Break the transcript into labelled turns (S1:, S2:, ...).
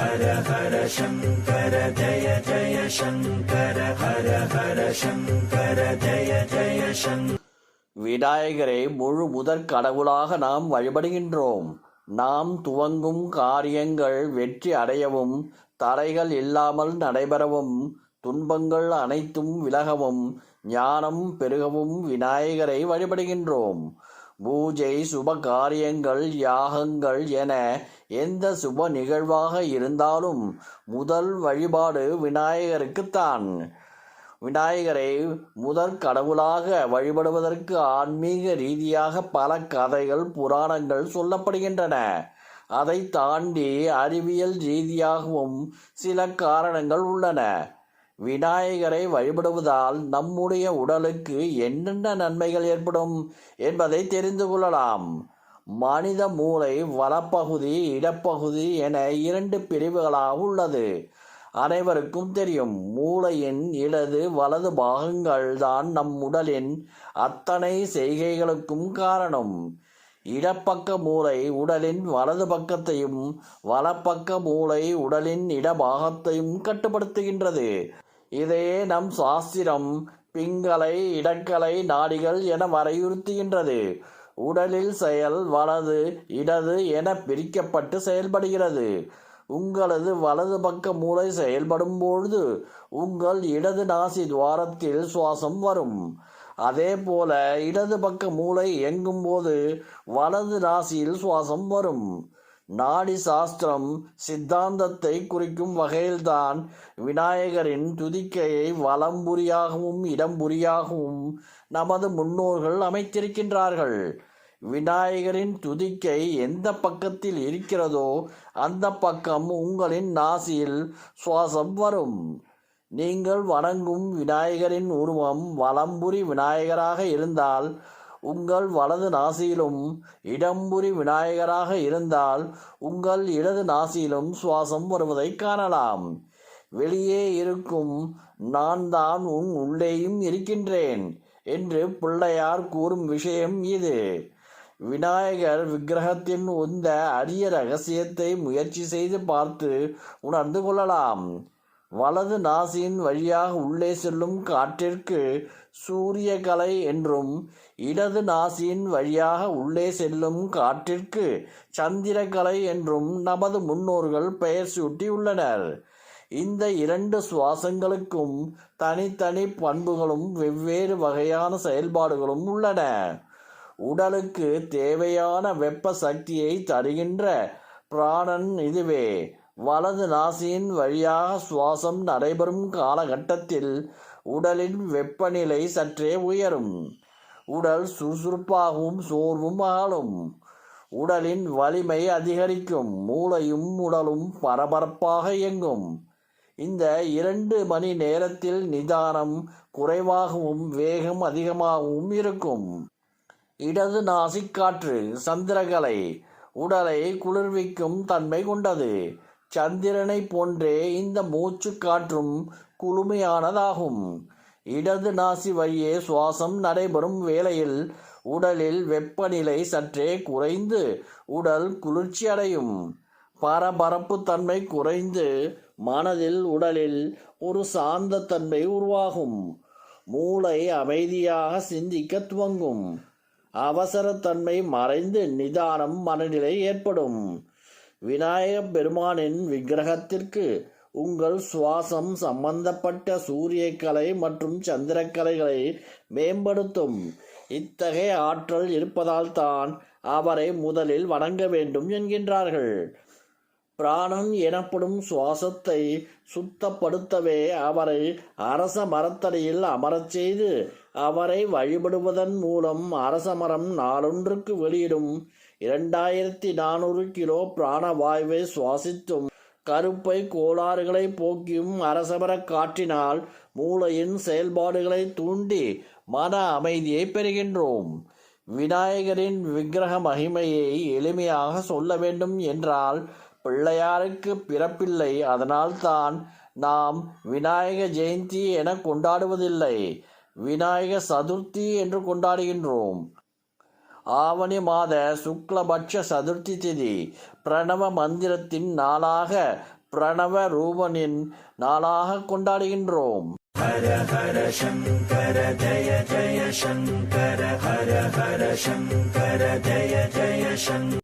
S1: ஹர ஹர சங்கர ஜய ஜய சங்கர ஹர ஹர சங்கர ஜய ஜய சங்கர
S2: விநாயகரை முழு முதற் கடவுளாக நாம் வழிபடுகின்றோம். நாம் துவங்கும் காரியங்கள் வெற்றி அடையவும் தடைகள் இல்லாமல் நடைபெறவும் துன்பங்கள் அனைத்தும் விலகவும் ஞானம் பெருகவும் விநாயகரை வழிபடுகின்றோம். பூஜை சுப காரியங்கள் யாகங்கள் என எந்த சுப நிகழ்வாக இருந்தாலும் முதல் வழிபாடு விநாயகருக்குத்தான். விநாயகரை முதற் கடவுளாக வழிபடுவதற்கு ஆன்மீக ரீதியாக பல கதைகள் புராணங்கள் சொல்லப்படுகின்றன. அதை தாண்டி அறிவியல் ரீதியாகவும் சில காரணங்கள் உள்ளன. விநாயகரை வழிபடுவதால் நம்முடைய உடலுக்கு என்னென்ன நன்மைகள் ஏற்படும் என்பதை தெரிந்து கொள்ளலாம். மனித மூளை வலப்பகுதி இடப்பகுதி என இரண்டு பிரிவுகளாக உள்ளது. அனைவருக்கும் தெரியும் மூளையின் இடது வலது பாகங்கள் தான் நம் உடலின் அத்தனை செய்கைகளுக்கும் காரணம். இடப்பக்க மூளை உடலின் வலது பக்கத்தையும் வலப்பக்க மூளை உடலின் இடபாகத்தையும் கட்டுப்படுத்துகின்றது. இதையே நம் சாஸ்திரம் பிங்களை இடக்கலை நாடிகள் என வரையுறுத்துகின்றது. உடலில் செயல் வலது இடது என பிரிக்கப்பட்டு செயல்படுகிறது. உங்களது வலது பக்க மூளை செயல்படும் பொழுது உங்கள் இடது நாசி துவாரத்தில் சுவாசம் வரும். அதே போல இடது பக்க மூளை இயங்கும் போது வலது நாசியில் சுவாசம் வரும். நாடி சாஸ்திரம் சித்தாந்தத்தை குறிக்கும் வகையில்தான் விநாயகரின் துதிக்கையை வலம்புரியாகவும் இடம்புரியாகவும் நமது முன்னோர்கள் அமைத்திருக்கின்றார்கள். விநாயகரின் துதிக்கை எந்த பக்கத்தில் இருக்கிறதோ அந்த பக்கம் உங்களின் நாசியில் சுவாசம் வரும். நீங்கள் வணங்கும் விநாயகரின் உருவம் வலம்புரி விநாயகராக இருந்தால் உங்கள் வலது நாசியிலும் இடம்புரி விநாயகராக இருந்தால் உங்கள் இடது நாசியிலும் சுவாசம் வருவதை காணலாம். வெளியே இருக்கும் நான் தான் உன் உள்ளேயும் இருக்கின்றேன் என்று பிள்ளையார் கூறும் விஷயம் இது. விநாயகர் விக்கிரகத்தின் உந்த அரிய ரகசியத்தை முயற்சி செய்து பார்த்து உணர்ந்து கொள்ளலாம். வலது நாசியின் வழியாக உள்ளே செல்லும் காற்றிற்கு சூரிய கலை என்றும் இடது நாசியின் வழியாக உள்ளே செல்லும் காற்றிற்கு சந்திரக்கலை என்றும் நமது முன்னோர்கள் பெயர் சூட்டியுள்ளனர் இந்த இரண்டு சுவாசங்களுக்கும் தனித்தனி பண்புகளும் வெவ்வேறு வகையான செயல்பாடுகளும் உள்ளன. உடலுக்கு தேவையான வெப்ப சக்தியை தருகின்ற பிராணன் இதுவே. வலது நாசியின் வழியாக சுவாசம் நடைபெறும் காலகட்டத்தில் உடலின் வெப்பநிலை சற்றே உயரும். உடல் சுறுசுறுப்பாகவும் சோர்வும் ஆளும். உடலின் வலிமை அதிகரிக்கும். மூளையும் உடலும் பரபரப்பாக இயங்கும். இந்த இரண்டு மணி நேரத்தில் நிதானம் குறைவாகவும் வேகம் அதிகமாகவும் இருக்கும். இடது நாசிக்காற்று சந்திரகலை. உடலை குளிர்விக்கும் தன்மை கொண்டது. சந்திரனை போன்றே இந்த மூச்சு காற்றும் குளுமையானதாகும். இடது நாசி வழியே சுவாசம் நடைபெறும் வேளையில் உடலில் வெப்பநிலை சற்றே குறைந்து உடல் குளிர்ச்சியடையும். பரபரப்பு தன்மை குறைந்து மனதில் உடலில் ஒரு சாந்த தன்மை உருவாகும். மூளை அமைதியாக சிந்திக்க துவங்கும். அவசரத்தன்மை மறைந்து நிதானம் மனநிலை ஏற்படும். விநாயகப் பெருமானின் விக்கிரகத்திற்கு உங்கள் சுவாசம் சம்பந்தப்பட்ட சூரியக்கலை மற்றும் சந்திரக்கலைகளை மேம்படுத்தும். இத்தகைய ஆற்றல் இருப்பதால் தான் அவரை முதலில் வணங்க வேண்டும் என்கின்றார்கள். பிராணன் எனப்படும் சுவாசத்தை சுத்தப்படுத்தவே அவரை அரச மரத்தடியில் அமரச் செய்து அவரை வழிபடுவதன் மூலம் அரச மரம் நாளொன்றுக்கு வெளியிடும். இரண்டாயிரத்தி நானூறு கிலோ பிராணவாயுவை சுவாசித்தும் கருப்பை கோளாறுகளை போக்கியும் அரசமர காற்றினால் மூளையின் செயல்பாடுகளை தூண்டி மன அமைதியை பெறுகின்றோம். விநாயகரின் விக்கிரக மகிமையை எளிமையாக சொல்ல வேண்டும் என்றால் பிள்ளையாருக்கு பிறப்பில்லை. அதனால்தான் நாம் விநாயக ஜெயந்தி என கொண்டாடுவதில்லை. விநாயக சதுர்த்தி என்று கொண்டாடுகின்றோம். ஆவணி மாத சுக்லபட்ச சதுர்த்தி திதி பிரணவ மந்திரத்தின் நாளாக பிரணவ ரூபனின் நாளாக கொண்டாடுகின்றோம்.
S1: ஹர ஹர சங்கர ஜய ஜய சங்கர ஹர ஹர சங்கர ஜய ஜய சங்கர.